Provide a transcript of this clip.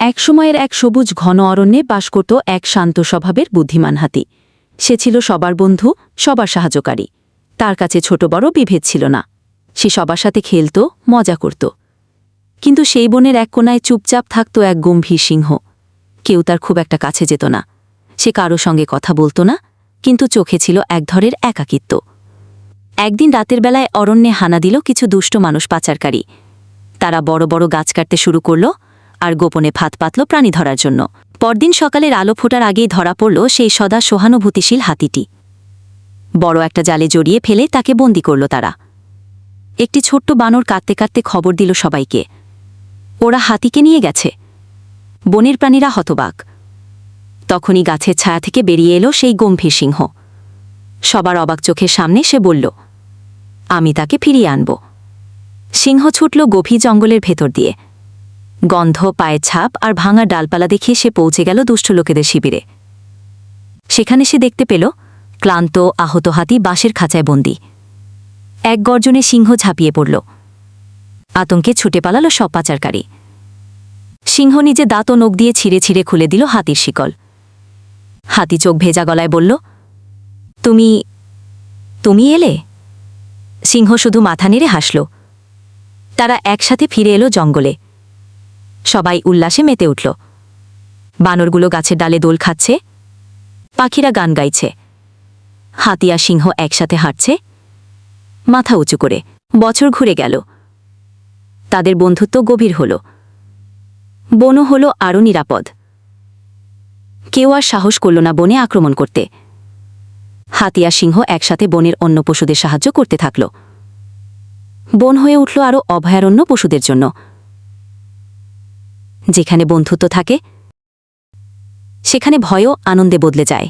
এক সময়ের এক সবুজ ঘন অরণ্যে বাস করত এক শান্ত স্বভাবের বুদ্ধিমান হাতি। সে ছিল সবার বন্ধু, সবার সাহায্যকারী। তার কাছে ছোট বড় বিভেদ ছিল না। সে সবার সাথে খেলত, মজা করত। কিন্তু সেই বনের এক কোনায় চুপচাপ থাকত এক গম্ভীর সিংহ। কেউ তার খুব একটা কাছে যেত না। সে কারও সঙ্গে কথা বলতো না, কিন্তু চোখে ছিল এক ধরের একাকিত্ব। একদিন রাতের বেলায় অরণ্যে হানা দিল কিছু দুষ্ট মানুষ পাচারকারী। তারা বড় বড় গাছ কাটতে শুরু করল আর গোপনে ফাঁদ পাতল প্রাণী ধরার জন্য। পরদিন সকালের আলো ফোটার আগেই ধরা পড়ল সেই সদা সহানুভূতিশীল হাতিটি। বড় একটা জালে জড়িয়ে ফেলে তাকে বন্দি করল তারা। একটি ছোট্ট বানর কাঁদতে কাঁদতে খবর দিল সবাইকে। ওরা হাতিকে নিয়ে গেছে। বনের প্রাণীরা হতবাক। তখনই গাছের ছায়া থেকে বেরিয়ে এলো সেই গম্ভীর সিংহ। সবার অবাক চোখের সামনে সে বলল, আমি তাকে ফিরিয়ে আনব। সিংহ ছুটল গভীর জঙ্গলের ভেতর দিয়ে। গন্ধ পায়ের ছাপ আর ভাঙা ডালপালা দেখিয়ে সে পৌঁছে গেল দুষ্ট লোকেদের শিবিরে। সেখানে সে দেখতে পেল ক্লান্ত, আহত হাতি বাঁশের খাঁচায় বন্দি। এক গর্জনে সিংহ ঝাঁপিয়ে পড়ল। আতঙ্কে ছুটে পালালো সব পাচারকারী। সিংহ নিজে দাঁত নখ দিয়ে ছিঁড়ে ছিঁড়ে খুলে দিল হাতির শিকল। হাতি চোখ ভেজা গলায় বলল, তুমি তুমি এলে? সিংহ শুধু মাথা নেড়ে হাসল। তারা একসাথে ফিরে এলো জঙ্গলে। সবাই উল্লাসে মেতে উঠল। বানরগুলো গাছের ডালে দোল খাচ্ছে। পাখিরা গান গাইছে। হাতিয়া সিংহ একসাথে হাঁটছে। মাথা উঁচু করে বছর ঘুরে গেল। তাদের বন্ধুত্ব গভীর হল। বনও হল আরও নিরাপদ। কেউ আর সাহস করল না বনে আক্রমণ করতে। হাতিয়া সিংহ একসাথে বনের অন্য পশুদের সাহায্য করতে থাকল। বন হয়ে উঠল আরও অভয়ারণ্য পশুদের জন্য। যেখানে বন্ধুত্ব থাকে সেখানে ভয়ও আনন্দে বদলে যায়।